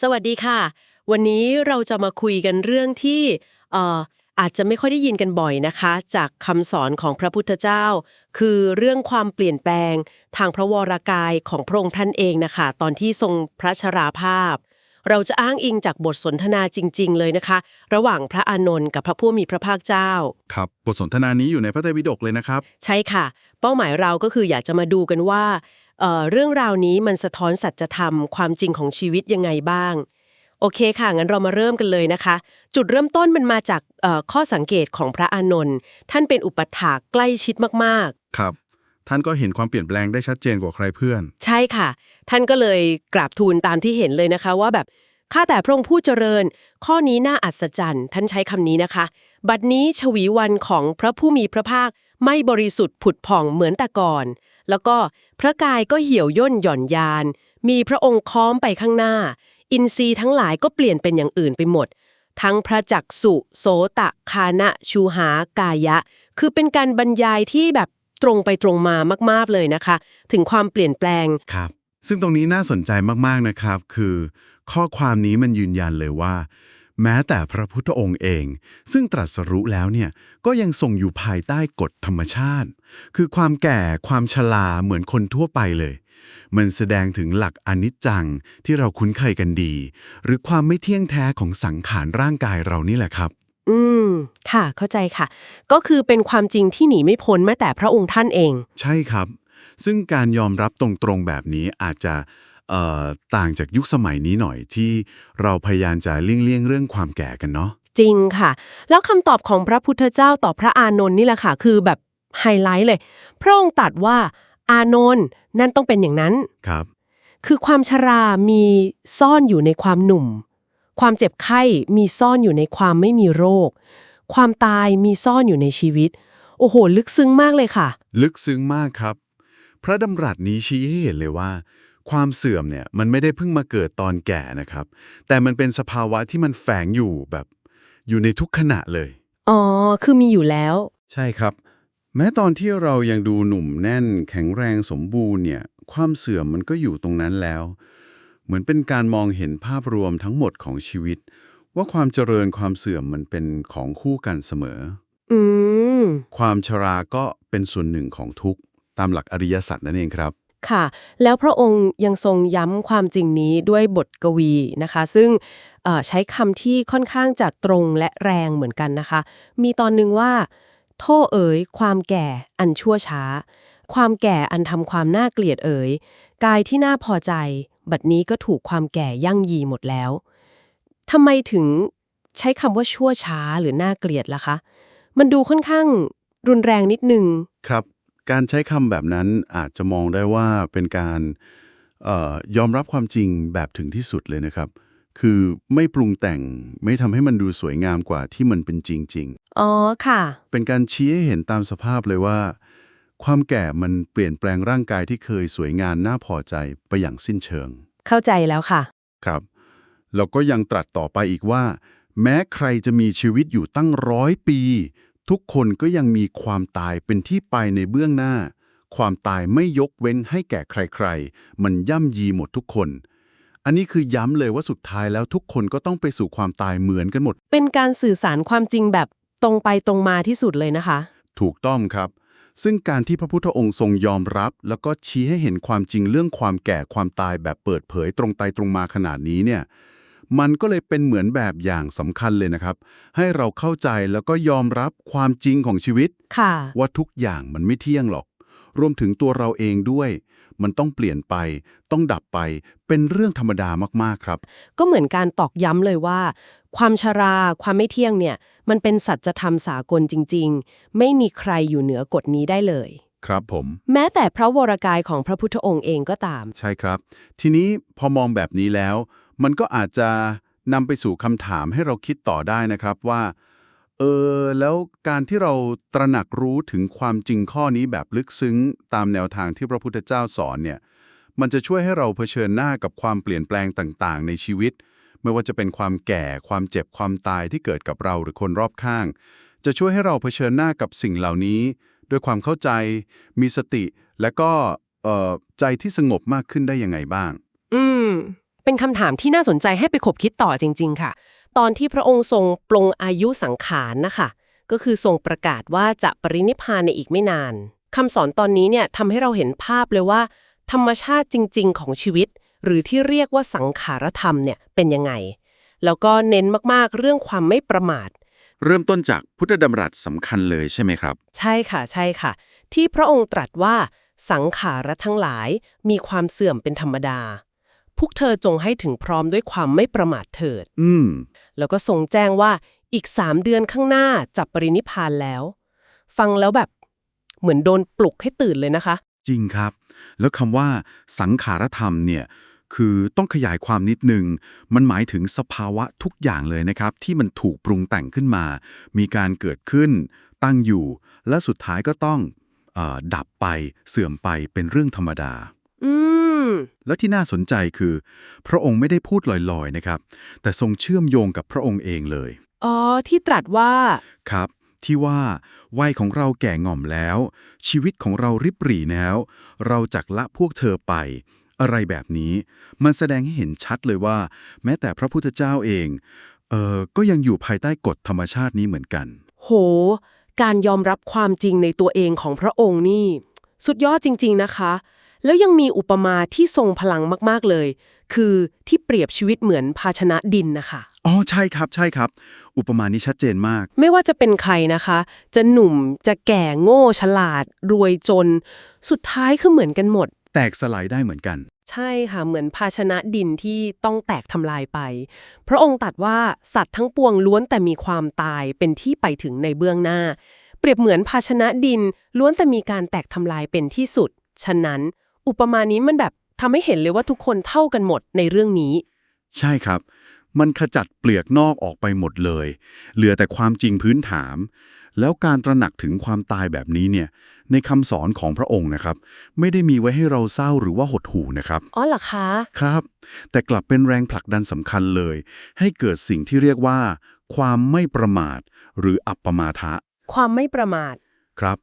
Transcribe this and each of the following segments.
สวัสดีค่ะ วันนี้เราจะมาคุยกันเรื่องที่เอ่ออาจจะไม่ค่อยได้ยินกันบ่อยนะคะ จากคำสอนของพระพุทธเจ้า คือเรื่องความเปลี่ยนแปลง ทางพระวรากายของพระองค์ท่านเองนะคะ ตอนที่ทรงพระชราภาพ เราจะอ้างอิงจากบทสนทนาจริง ๆ เลยนะคะ ระหว่างพระอานนท์กับพระผู้มีพระภาคเจ้า ครับ บทสนทนานี้อยู่ในพระไตรปิฎกเลยนะครับ ใช่ค่ะ เป้าหมายเราก็คืออยากจะมาดูกันว่า เอ่อเรื่องราวนี้มันสะท้อนสัจธรรมความจริงของชีวิตยังไงบ้าง โอเคค่ะ งั้นเรามาเริ่มกันเลยนะคะ จุดเริ่มต้นมันมาจากเอ่อข้อสังเกตของพระอานนท์ท่านเป็นอุปถากใกล้ชิดมากครับท่านก็เห็นความเปลี่ยนแปลงได้ชัดเจนกว่าใครเพื่อนๆใช่ค่ะ ท่านก็เลยกราบทูลตามที่เห็นเลยนะคะ ว่าแบบข้าแต่พระองค์ผู้เจริญ ข้อนี้น่าอัศจรรย์ ท่านใช้คำนี้นะคะ บัดนี้ชวีวันของพระผู้มีพระภาคไม่บริสุทธิ์ผุดผ่องเหมือนแต่ก่อน แล้วก็พระกายก็เหี่ยวย่นหย่อนยาน มีพระองค์ค้อมไปข้างหน้า อินทรีย์ทั้งหลายก็เปลี่ยนเป็นอย่างอื่นไปหมด ทั้งพระจักสุโสตะคานะชูหากายะ คือเป็นการบรรยายที่แบบตรงไปตรงมามาก ๆเลยนะคะ ถึงความเปลี่ยนแปลงครับซึ่งตรงนี้น่าสนใจมาก ๆ นะครับ คือ ข้อความนี้มันยืนยันเลยว่า แม้แต่พระพุทธองค์เอง ซึ่งตรัสรู้แล้วเนี่ยก็ยังทรงอยู่ภายใต้กฎธรรมชาติ คือความแก่ความชราเหมือนคนทั่วไปเลย มันแสดงถึงหลักอนิจจังที่เราคุ้นเคยกันดี หรือความไม่เที่ยงแท้ของสังขารร่างกายเรานี่แหละครับ อืม ค่ะ เข้าใจค่ะ ก็คือเป็นความจริงที่หนีไม่พ้นแม้แต่พระองค์ท่านเอง ใช่ครับ ซึ่งการยอมรับตรงๆแบบนี้อาจจะเอ่อ ต่างจากยุคสมัยนี้หน่อยที่เราพยายามจะเลี่ยงๆเรื่องความแก่กันเนาะจริงค่ะ แล้วคำตอบของพระพุทธเจ้าต่อพระอานนท์นี่แหละค่ะ คือแบบไฮไลท์เลย พระองค์ตรัสว่าอานนท์นั่นต้องเป็นอย่างนั้นครับ คือความชรามีซ่อนอยู่ในความหนุ่ม ความเจ็บไข้มีซ่อนอยู่ในความไม่มีโรค ความตายมีซ่อนอยู่ในชีวิต โอ้โห ลึกซึ้งมากเลยค่ะ ลึกซึ้งมากครับ พระดำรัสนี้ชี้ให้เห็นเลยว่า ความเสื่อมเนี่ยมันไม่ได้เพิ่งมาเกิดตอนแก่นะครับ แต่มันเป็นสภาวะที่มันแฝงอยู่แบบอยู่ในทุกขณะเลย อ๋อ คือมีอยู่แล้ว ใช่ครับ แม้ตอนที่เรายังดูหนุ่มแน่น แข็งแรงสมบูรณ์เนี่ย ความเสื่อมมันก็อยู่ตรงนั้นแล้ว เหมือนเป็นการมองเห็นภาพรวมทั้งหมดของชีวิต ว่าความเจริญความเสื่อมมันเป็นของคู่กันเสมอ อืม ความชราก็เป็นส่วนหนึ่งของทุกข์ตามหลักอริยสัจนั่นเองครับ ค่ะ แล้วพระองค์ยังทรงย้ำความจริงนี้ด้วยบทกวีนะคะ ซึ่งใช้คำที่ค่อนข้างจะตรงและแรงเหมือนกันนะคะ มีตอนหนึ่งว่า โทษเอ๋ย ความแก่อันชั่วช้า ความแก่อันทำความน่าเกลียดเอ๋ย กายที่น่าพอใจ บัดนี้ก็ถูกความแก่ยั่งยีหมดแล้วทำไมถึงใช้คำว่าชั่วช้าหรือน่าเกลียดล่ะคะ มันดูค่อนข้างรุนแรงนิดนึง ครับ การใช้คำแบบนั้นอาจจะมองได้ว่าเป็นการเออยอมรับความจริงแบบถึงที่สุดเลยนะครับ คือไม่ปรุงแต่งไม่ทำให้มันดูสวยงามกว่าที่มันเป็นจริงอ๋อค่ะๆเป็นการชี้ให้เห็นตามสภาพเลยว่า ความแก่มันเปลี่ยนแปลงร่างกายที่เคยสวยงามน่าพอใจไปอย่างสิ้นเชิง เข้าใจแล้วค่ะ ครับ แล้วก็ยังตรัสต่อไปอีกว่า แม้ใครจะมีชีวิตอยู่ตั้งร้อยปี ทุกคนก็ยังมีความตายเป็นที่ไปในเบื้องหน้า ความตายไม่ยกเว้นให้แก่ใครๆ มันย่ำยีหมดทุกคน อันนี้คือย้ำเลยว่าสุดท้ายแล้วทุกคนก็ต้องไปสู่ความตายเหมือนกันหมด เป็นการสื่อสารความจริงแบบตรงไปตรงมาที่สุดเลยนะคะ ถูกต้องครับ ซึ่งการที่พระพุทธองค์ทรงยอมรับ แล้วก็ชี้ให้เห็นความจริงเรื่องความแก่ความตายแบบเปิดเผยตรงไปตรงมาขนาดนี้เนี่ย มันก็เลยเป็นเหมือนแบบอย่างสำคัญเลยนะครับ ให้เราเข้าใจแล้วก็ยอมรับความจริงของชีวิตค่ะว่าทุกอย่างมันไม่เที่ยงหรอก รวมถึงตัวเราเองด้วย มันต้องเปลี่ยนไป ต้องดับไป เป็นเรื่องธรรมดามากๆครับ ก็เหมือนการตอกย้ำเลยว่า ความชรา ความไม่เที่ยงเนี่ย มันเป็นสัจธรรมสากลจริง ๆ ไม่มีใครอยู่เหนือกฎนี้ได้เลยครับผมแม้แต่พระวรกายของพระพุทธองค์เองก็ตาม ใช่ครับ ทีนี้พอมองแบบนี้แล้ว มันก็อาจจะนำไปสู่คำถามให้เราคิดต่อได้นะครับว่า เออ แล้วการที่เราตระหนักรู้ถึงความจริงข้อนี้แบบลึกซึ้ง ตามแนวทางที่พระพุทธเจ้าสอนเนี่ย มันจะช่วยให้เราเผชิญหน้ากับความเปลี่ยนแปลงต่างๆ ในชีวิต ไม่ว่าจะเป็นความแก่ ความเจ็บ ความตายที่เกิดกับเราหรือคนรอบข้าง จะช่วยให้เราเผชิญหน้ากับสิ่งเหล่านี้ ด้วยความเข้าใจ มีสติ และก็เออใจที่สงบมากขึ้นได้ยังไงบ้าง อืม เป็นคำถามที่น่าสนใจให้ไปขบคิดต่อจริง ๆ ค่ะ ตอนที่พระองค์ทรงปลงอายุสังขารนะคะก็คือทรงประกาศว่าจะปรินิพพานในอีกไม่นานคำสอนตอนนี้เนี่ยทำให้เราเห็นภาพเลยว่า ธรรมชาติจริง ๆ ของชีวิต หรือที่เรียกว่าสังขารธรรมเนี่ยเป็นยังไง แล้วก็เน้นมากๆเรื่องความไม่ประมาท เริ่มต้นจากพุทธดำรัสสำคัญเลยใช่ไหมครับ ใช่ค่ะใช่ค่ะ ที่พระองค์ตรัสว่าสังขารทั้งหลายมีความเสื่อมเป็นธรรมดา พวกเธอจงให้ถึงพร้อมด้วยความไม่ประมาทเถิด อืม แล้วก็ทรงแจ้งว่าอีกสามเดือนข้างหน้าจะปรินิพพานแล้ว ฟังแล้วแบบเหมือนโดนปลุกให้ตื่นเลยนะคะ จริงครับ แล้วคำว่าสังขารธรรมเนี่ย คือต้องขยายความนิดนึง มันหมายถึงสภาวะทุกอย่างเลยนะครับ ที่มันถูกปรุงแต่งขึ้นมา มีการเกิดขึ้น ตั้งอยู่ และสุดท้ายก็ต้องเออดับไปเสื่อมไปเป็นเรื่องธรรมดาอื ม และที่น่าสนใจคือ พระองค์ไม่ได้พูดลอยๆนะครับ แต่ทรงเชื่อมโยงกับพระองค์เองเลย อ๋อ ที่ตรัสว่า ครับ ที่ว่า วัยของเราแก่ง่อมแล้ว ชีวิตของเราริบหรี่แล้ว เราจักละพวกเธอไป อะไรแบบนี้ มันแสดงให้เห็นชัดเลยว่า แม้แต่พระพุทธเจ้าเอง เออก็ยังอยู่ภายใต้กฎธรรมชาตินี้เหมือนกัน โห การยอมรับความจริงในตัวเองของพระองค์นี่ สุดยอดจริง ๆ นะคะ แล้วยังมีอุปมาที่ทรงพลังมาก ๆ เลย คือที่เปรียบชีวิตเหมือนภาชนะดินนะคะ อ๋อ ใช่ครับ ใช่ครับ อุปมานี้ชัดเจนมาก ไม่ว่าจะเป็นใครนะคะ จะหนุ่ม จะแก่โง่ ฉลาด รวยจน สุดท้ายคือเหมือนกันหมด แตกสลายได้เหมือนกัน ใช่ค่ะ เหมือนภาชนะดินที่ต้องแตกทำลายไป พระองค์ตรัดว่าสัตว์ทั้งปวงล้วนแต่มีความตายเป็นที่ไปถึงในเบื้องหน้า เปรียบเหมือนภาชนะดินล้วนแต่มีการแตกทำลายเป็นที่สุด ฉะนั้น อุปมานี้มันแบบทำให้เห็นเลยว่าทุกคนเท่ากันหมดในเรื่องนี้ ใช่ครับ มันขจัดเปลือกนอกออกไปหมดเลย เหลือแต่ความจริงพื้นฐานแล้วการตระหนักถึงความตายแบบนี้เนี่ย ในคำสอนของพระองค์นะครับ ไม่ได้มีไว้ให้เราเศร้าหรือว่าหดหู่นะครับ อ๋อเหรอคะ ครับ แต่กลับเป็นแรงผลักดันสำคัญเลย ให้เกิดสิ่งที่เรียกว่า ความไม่ประมาท หรืออัปปมาทะ ความไม่ประมาท ครับ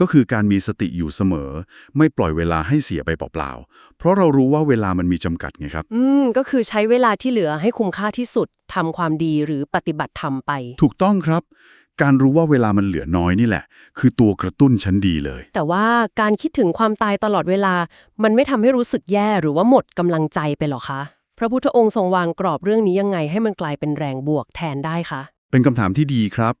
ก็คือการมีสติอยู่เสมอ ไม่ปล่อยเวลาให้เสียไปเปล่าๆ เพราะเรารู้ว่าเวลามันมีจำกัดไงครับ อืม ก็คือใช้เวลาที่เหลือให้คุ้มค่าที่สุดทำความดีหรือปฏิบัติธรรมไป ถูกต้องครับ การรู้ว่าเวลามันเหลือน้อยนี่แหละ คือตัวกระตุ้นชั้นดีเลย แต่ว่าการคิดถึงความตายตลอดเวลา มันไม่ทำให้รู้สึกแย่หรือว่าหมดกำลังใจไปหรอคะ พระพุทธองค์ทรงวางกรอบเรื่องนี้ยังไงให้มันกลายเป็นแรงบวกแทนได้คะ เป็นคำถามที่ดีครับ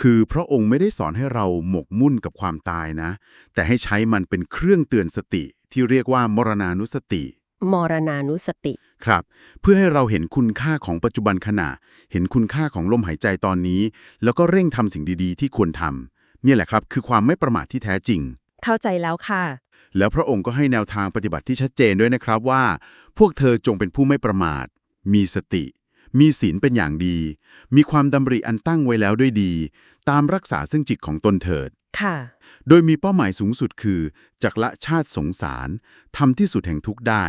คือพระองค์ไม่ได้สอนให้เราหมกมุ่นกับความตายนะ แต่ให้ใช้มันเป็นเครื่องเตือนสติที่เรียกว่ามรณานุสติ มรณานุสติ ครับ เพื่อให้เราเห็นคุณค่าของปัจจุบันขณะ เห็นคุณค่าของลมหายใจตอนนี้ แล้วก็เร่งทำสิ่งดีๆ ที่ควรทำเนี่ยแหละครับ คือความไม่ประมาทที่แท้จริง เข้าใจแล้วค่ะ แล้วพระองค์ก็ให้แนวทางปฏิบัติที่ชัดเจนด้วยนะครับว่า พวกเธอจงเป็นผู้ไม่ประมาท มีสติ มีศีลเป็นอย่างดี มีความดำริอันตั้งไว้แล้วด้วยดี ตามรักษาซึ่งจิตของตนเถิด ค่ะ โดยมีเป้าหมายสูงสุดคือจักละชาติสงสารทำที่สุดแห่งทุกข์ได้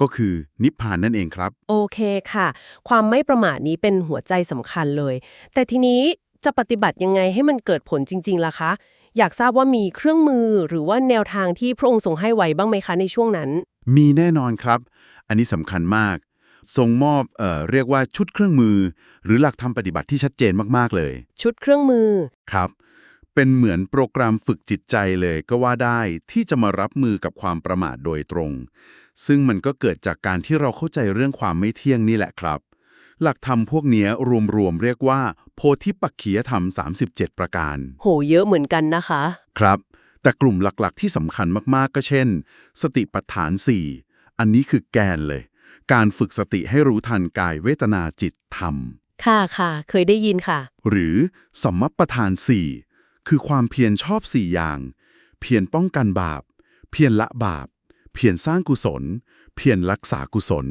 ก็คือนิพพานนั่นเองครับ โอเคค่ะ ความไม่ประมาทนี้เป็นหัวใจสำคัญเลย แต่ทีนี้จะปฏิบัติยังไงให้มันเกิดผลจริง ๆล่ะคะ อยากทราบว่ามีเครื่องมือหรือว่าแนวทางที่พระองค์ทรงให้ไว้บ้างไหมคะในช่วงนั้น มีแน่นอนครับ อันนี้สำคัญมาก ทรงมอบเอ่อเรียกว่าชุดเครื่องมือ หรือหลักธรรมปฏิบัติที่ชัดเจนมากๆเลย ชุดเครื่องมือครับ เป็นเหมือนโปรแกรมฝึกจิตใจเลยก็ว่าได้ที่จะมารับมือกับความประมาทโดยตรง ซึ่งมันก็เกิดจากการที่เราเข้าใจเรื่องความไม่เที่ยงนี่แหละครับ หลักธรรมพวกเนี้ยรวมๆเรียกว่า โพธิปักขียธรรม 37 ประการ โหเยอะเหมือนกันนะคะ ครับ แต่กลุ่มหลักๆ ที่สำคัญมากๆก็เช่น สติปัฏฐาน 4 อันนี้คือแกนเลย การฝึกสติให้รู้ทันกายเวทนาจิตธรรม ค่ะค่ะ เคยได้ยินค่ะ หรือสัมมัปปทาน4คือความเพียรชอบ4อย่าง เพียรป้องกันบาป เพียรละบาป เพียรสร้างกุศล เพียรรักษากุศล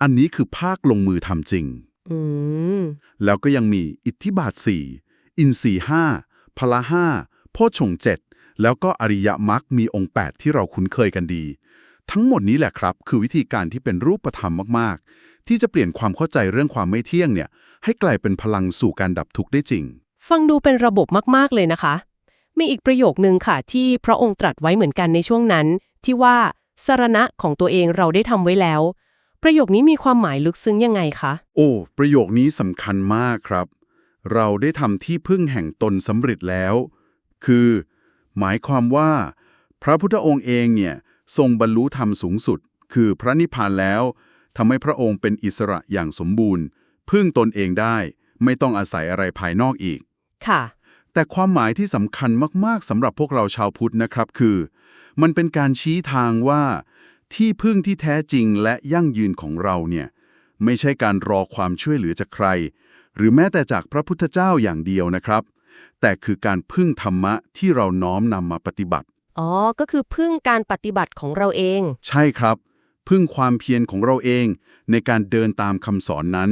อันนี้คือภาคลงมือทำจริง อืม แล้วก็ยังมีอิทธิบาท4อินทรีย์5พละ5โพชฌงค์7แล้วก็อริยมรรคมีองค์ 8 ที่เราคุ้นเคยกันดี ทั้งหมดนี้แหละครับ คือวิธีการที่เป็นรูปธรรมมาก ๆ ที่จะเปลี่ยนความเข้าใจเรื่องความไม่เที่ยงเนี่ย ให้กลายเป็นพลังสู่การดับทุกข์ได้จริง ฟังดูเป็นระบบมาก ๆ เลยนะคะ มีอีกประโยคนึงค่ะ ที่พระองค์ตรัสไว้เหมือนกันในช่วงนั้น ที่ว่าสารณะของตัวเองเราได้ทำไว้แล้ว ประโยคนี้มีความหมายลึกซึ้งยังไงคะ โอ้ ประโยคนี้สำคัญมากครับ เราได้ทำที่พึ่งแห่งตนสำเร็จแล้ว คือ หมายความว่า พระพุทธองค์เองเนี่ย ทรงบรรลุธรรมสูงสุด คือพระนิพพานแล้วทำให้พระองค์เป็นอิสระอย่างสมบูรณ์ พึ่งตนเองได้ ไม่ต้องอาศัยอะไรภายนอกอีก ค่ะ แต่ความหมายที่สำคัญมาก ๆสำหรับพวกเราชาวพุทธนะครับคือ มันเป็นการชี้ทางว่า ที่พึ่งที่แท้จริงและยั่งยืนของเราเนี่ยไม่ใช่การรอความช่วยเหลือจากใคร หรือแม้แต่จากพระพุทธเจ้าอย่างเดียวนะครับ แต่คือการพึ่งธรรมะที่เราน้อมนำมาปฏิบัติ อ๋อ ก็คือพึ่งการปฏิบัติของเราเอง ใช่ครับ พึ่งความเพียรของเราเอง ในการเดินตามคำสอนนั้น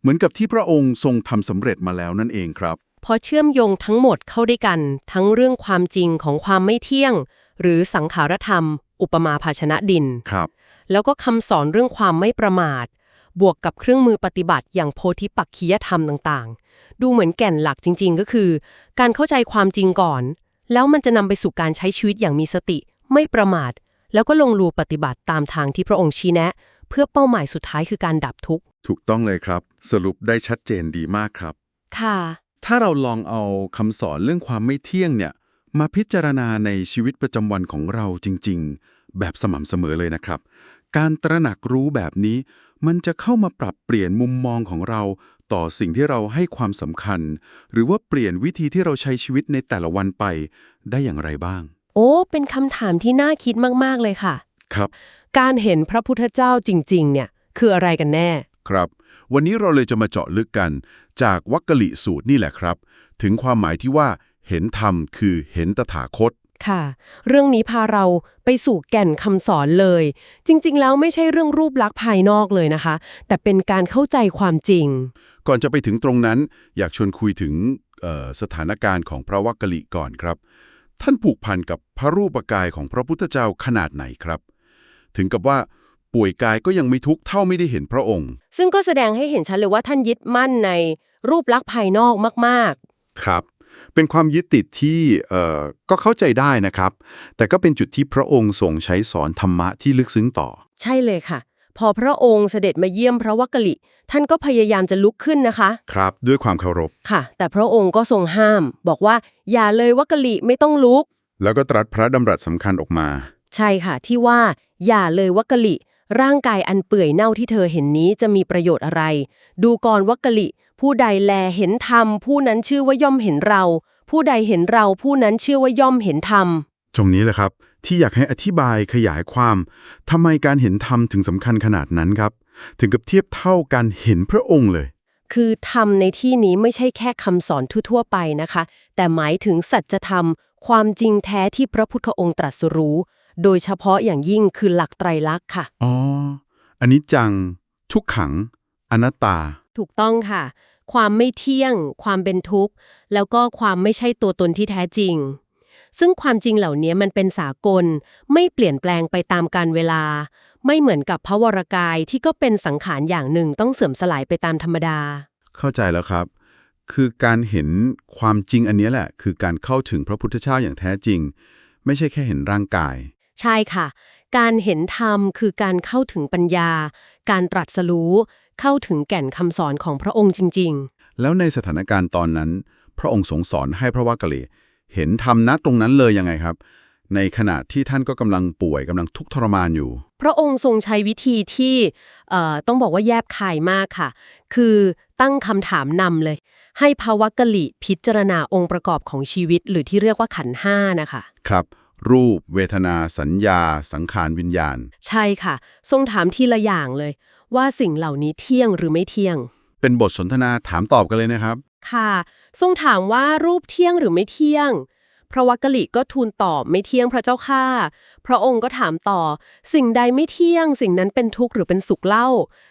เหมือนกับที่พระองค์ทรงทำสำเร็จมาแล้วนั่นเองครับ พอเชื่อมโยงทั้งหมดเข้าด้วยกัน ทั้งเรื่องความจริงของความไม่เที่ยง หรือสังขารธรรม อุปมาภาชนะดินครับ แล้วก็คำสอนเรื่องความไม่ประมาท บวกกับเครื่องมือปฏิบัติอย่างโพธิปักขียธรรมต่างๆ ดูเหมือนแก่นหลักจริง ๆ ก็คือ การเข้าใจความจริงก่อน แล้วมันจะนำไปสู่การใช้ชีวิตอย่างมีสติ ไม่ประมาท แล้วก็ลงรูปฏิบัติตามทางที่พระองค์ชี้แนะ เพื่อเป้าหมายสุดท้ายคือการดับทุกข์ ถูกต้องเลยครับ สรุปได้ชัดเจนดีมากครับ ค่ะ ถ้าเราลองเอาคำสอนเรื่องความไม่เที่ยงเนี่ย มาพิจารณาในชีวิตประจำวันของเราจริง ๆ แบบสม่ำเสมอเลยนะครับ การตระหนักรู้แบบนี้ มันจะเข้ามาปรับเปลี่ยนมุมมองของเรา ต่อสิ่งที่เราให้ความสำคัญ หรือว่าเปลี่ยนวิธีที่เราใช้ชีวิตในแต่ละวันไปได้อย่างไรบ้าง โอ้ เป็นคำถามที่น่าคิดมากๆเลยค่ะ ครับ การเห็นพระพุทธเจ้าจริง ๆ เนี่ย คืออะไรกันแน่ ครับ วันนี้เราเลยจะมาเจาะลึกกัน จากวักกะลิสูตรนี่แหละครับ ถึงความหมายที่ว่า เห็นธรรมคือเห็นตถาคต ค่ะ เรื่องนี้พาเราไปสู่แก่นคำสอนเลย จริง ๆ แล้วไม่ใช่เรื่องรูปลักษณ์ภายนอกเลยนะคะ แต่เป็นการเข้าใจความจริง ก่อนจะไปถึงตรงนั้น อยากชวนคุยถึงเอ่อสถานการณ์ของพระวักกะลิก่อนครับ ท่านผูกพันกับพระรูปกายของพระพุทธเจ้าขนาดไหนครับ ถึงกับว่าป่วยกายก็ยังไม่ทุกข์เท่าไม่ได้เห็นพระองค์ ซึ่งก็แสดงให้เห็นชัดเลยว่าท่านยึดมั่นในรูปลักษณ์ภายนอกมากครับ เป็นความยึดติดที่เอ่อก็เข้าใจได้นะครับ แต่ก็เป็นจุดที่พระองค์ทรงใช้สอนธรรมะที่ลึกซึ้งต่อๆใช่เลยค่ะ พอพระองค์เสด็จมาเยี่ยมพระวักกะลิ ท่านก็พยายามจะลุกขึ้นนะคะ ครับด้วยความเคารพค่ะ แต่พระองค์ก็ทรงห้าม บอกว่าอย่าเลยวักกะลิไม่ต้องลุก แล้วก็ตรัสพระดำรัสสำคัญออกมา ใช่ค่ะที่ว่าอย่าเลยวักกะลิ ร่างกายอันเปื่อยเน่าที่เธอเห็นนี้จะมีประโยชน์อะไร ดูก่อนวักกะลิ ผู้ใดแลเห็นธรรม ผู้นั้นชื่อว่าย่อมเห็นเรา ผู้ใดเห็นเราผู้นั้นชื่อว่าย่อมเห็นธรรมตรงนี้แหละครับ ที่อยากให้อธิบายขยายความทำไมการเห็นธรรมถึงสำคัญขนาดนั้นครับ ถึงกับเทียบเท่าการเห็นพระองค์เลย คือธรรมในที่นี้ไม่ใช่แค่คำสอนทั่วๆไปนะคะ แต่หมายถึงสัจธรรม ความจริงแท้ที่พระพุทธองค์ตรัสรู้ โดยเฉพาะอย่างยิ่งคือหลักไตรลักษณ์ค่ะ อ๋อ อันนี้จัง ทุกขัง อนัตตา ถูกต้องค่ะ ความไม่เที่ยง ความเป็นทุกข์ แล้วก็ความไม่ใช่ตัวตนที่แท้จริง ซึ่งความจริงเหล่านี้มันเป็นสากล ไม่เปลี่ยนแปลงไปตามกาลเวลา ไม่เหมือนกับพระวรากายที่ก็เป็นสังขารอย่างหนึ่งต้องเสื่อมสลายไปตามธรรมดา เข้าใจแล้วครับคือการเห็นความจริงอันเนี้ยแหละ คือการเข้าถึงพระพุทธเจ้าอย่างแท้จริง ไม่ใช่แค่เห็นร่างกาย ใช่ค่ะ การเห็นธรรมคือการเข้าถึงปัญญา การตรัสรู้ เข้าถึงแก่นคำสอนของพระองค์จริงแล้วในสถานการณ์ตอนนั้น พระองค์ทรงสอนให้พระวักกะเลเห็นธรรมณตรงนั้นเลยยังไงครับ ในขณะที่ท่านก็กำลังป่วยกำลังทุกข์ทรมานอยู่ๆพระองค์ทรงใช้วิธีที่เอ่อต้องบอกว่าแยบคายมากค่ะ คือตั้งคำถามนำเลย ให้ภาวะกะลิพิจารณาองค์ประกอบของชีวิต หรือที่เรียกว่าขันธ์ห้านะคะ ครับ รูป เวทนา สัญญา สังขารวิญญาณ ใช่ค่ะ ทรงถามทีละอย่างเลย ว่าสิ่งเหล่านี้เที่ยงหรือไม่เที่ยง เป็นบทสนทนาถามตอบกันเลยนะครับ ค่ะ ทรงถามว่ารูปเที่ยงหรือไม่เที่ยง พระวักกะลิก็ทูลตอบไม่เที่ยงพระเจ้าค่ะ พระองค์ก็ถามต่อ สิ่งใดไม่เที่ยง สิ่งนั้นเป็นทุกข์หรือเป็นสุขเล่า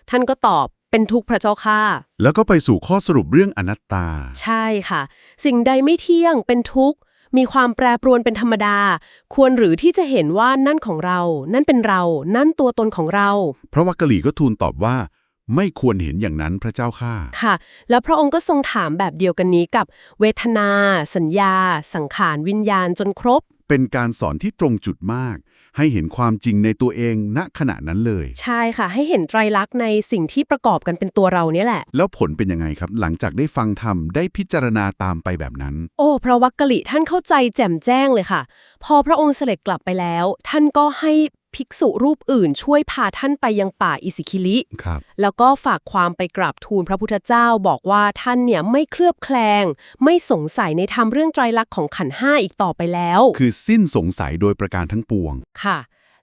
ท่านก็ตอบเป็นทุกข์พระเจ้าค่ะ แล้วก็ไปสู่ข้อสรุปเรื่องอนัตตา ใช่ค่ะ สิ่งใดไม่เที่ยงเป็นทุกข์ มีความแปรปรวนเป็นธรรมดา ควรหรือที่จะเห็นว่านั่นของเรา นั่นเป็นเรา นั่นตัวตนของเรา พระวักกะลีก็ทูลตอบว่า ไม่ควรเห็นอย่างนั้นพระเจ้าข้าค่ะ แล้วพระองค์ก็ทรงถามแบบเดียวกันนี้กับ เวทนา สัญญา สังขารวิญญาณจนครบ เป็นการสอนที่ตรงจุดมาก ให้เห็นความจริงในตัวเองณขณะนั้นเลย ใช่ค่ะ ให้เห็นไตรลักษณ์ในสิ่งที่ประกอบกันเป็นตัวเราเนี่ยแหละ แล้วผลเป็นยังไงครับ หลังจากได้ฟังธรรมได้พิจารณาตามไปแบบนั้น โอ้ พระวักกะลิท่านเข้าใจแจ่มแจ้งเลยค่ะ พอพระองค์เสด็จกลับไปแล้ว ท่านก็ให้ ภิกษุรูปอื่นช่วยพาท่านไปยังป่าอิสิคิลิครับ แล้วก็ฝากความไปกราบทูลพระพุทธเจ้าบอกว่าท่านเนี่ยไม่เคลือบแคลง ไม่สงสัยในธรรมเรื่องไตรลักษณ์ของขันธ์ห้าอีกต่อไปแล้ว คือสิ้นสงสัยโดยประการทั้งปวง ค่ะ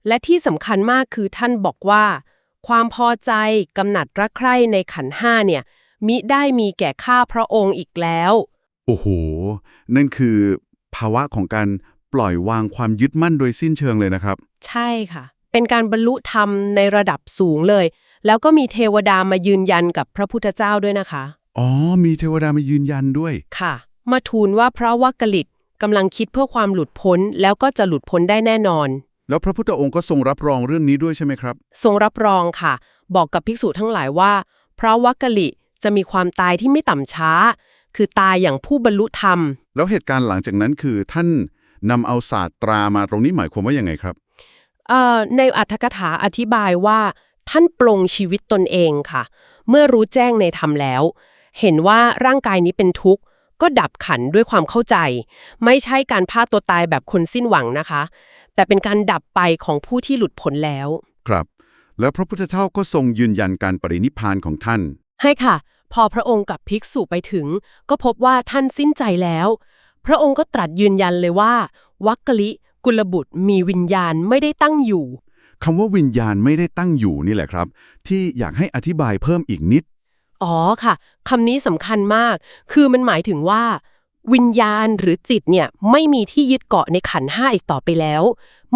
และที่สำคัญมากคือท่านบอกว่า ความพอใจกำหนัดรักใคร่ในขันธ์ห้าเนี่ยมิได้มีแก่ข้าพระองค์อีกแล้ว โอ้โห นั่นคือภาวะของการ ปล่อยวางความยึดมั่นโดยสิ้นเชิงเลยนะครับ ใช่ค่ะ เป็นการบรรลุธรรมในระดับสูงเลย แล้วก็มีเทวดามายืนยันกับพระพุทธเจ้าด้วยนะคะ อ๋อ มีเทวดามายืนยันด้วย ค่ะ มาทูลว่าพระวักกลิตกำลังคิดเพื่อความหลุดพ้นแล้วก็จะหลุดพ้นได้แน่นอน แล้วพระพุทธองค์ก็ทรงรับรองเรื่องนี้ด้วยใช่ไหมครับ ทรงรับรองค่ะ บอกกับภิกษุทั้งหลายว่า พระวักกลิจะมีความตายที่ไม่ต่ำช้า คือตายอย่างผู้บรรลุธรรม แล้วเหตุการณ์หลังจากนั้นคือท่าน นำเอาศาสตรามาตรงนี้หมายความว่ายังไงครับเอ่อในอัตถกถาอธิบายว่า ท่านปลงชีวิตตนเองค่ะ เมื่อรู้แจ้งในธรรมแล้ว เห็นว่าร่างกายนี้เป็นทุกข์ก็ดับขันด้วยความเข้าใจ ไม่ใช่การพาตัวตายแบบคนสิ้นหวังนะคะ แต่เป็นการดับไปของผู้ที่หลุดพ้นแล้ว ครับ แล้วพระพุทธเจ้าก็ทรงยืนยันการปรินิพพานของท่าน ให้ค่ะ พอพระองค์กับภิกษุไปถึง ก็พบว่าท่านสิ้นใจแล้ว พระองค์ก็ตรัสยืนยันเลยว่า วักกะลิ กุลบุตรมีวิญญาณไม่ได้ตั้งอยู่คำว่าวิญญาณไม่ได้ตั้งอยู่นี่แหละครับ ที่อยากให้อธิบายเพิ่มอีกนิด อ๋อค่ะคำนี้สำคัญมาก คือมันหมายถึงว่า วิญญาณหรือจิตเนี่ยไม่มีที่ยึดเกาะในขันธ์ห้าอีกต่อไปแล้ว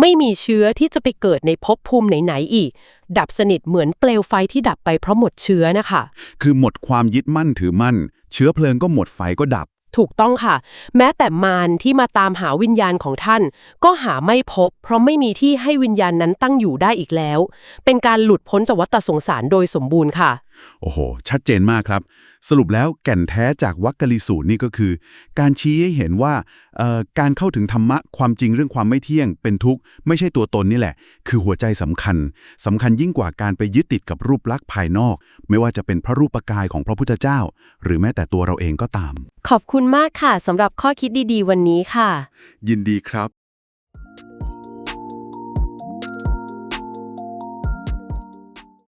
ไม่มีเชื้อที่จะไปเกิดในภพภูมิไหนๆอีก ดับสนิทเหมือนเปลวไฟที่ดับไปเพราะหมดเชื้อนะคะ คือหมดความยึดมั่นถือมั่น เชื้อเพลิงก็หมดไฟก็ดับ ถูกต้องค่ะ แม้แต่มารที่มาตามหาวิญญาณของท่าน ก็หาไม่พบ เพราะไม่มีที่ให้วิญญาณนั้นตั้งอยู่ได้อีกแล้ว เป็นการหลุดพ้นจากวัฏสงสารโดยสมบูรณ์ค่ะ โอ้โห ชัดเจนมากครับ สรุปแล้วแก่นแท้จากวัคกลิสูตรนี่ก็คือ การชี้ให้เห็นว่าเอ่อการเข้าถึงธรรมะความจริงเรื่องความไม่เที่ยง เป็นทุกข์ไม่ใช่ตัวตนนี่แหละ คือหัวใจสำคัญสำคัญยิ่งกว่าการไปยึดติดกับรูปลักษณ์ภายนอก ไม่ว่าจะเป็นพระรูปกายของพระพุทธเจ้า หรือแม้แต่ตัวเราเองก็ตาม ขอบคุณมากค่ะสำหรับข้อคิดดี ๆ วันนี้ค่ะ ยินดีครับ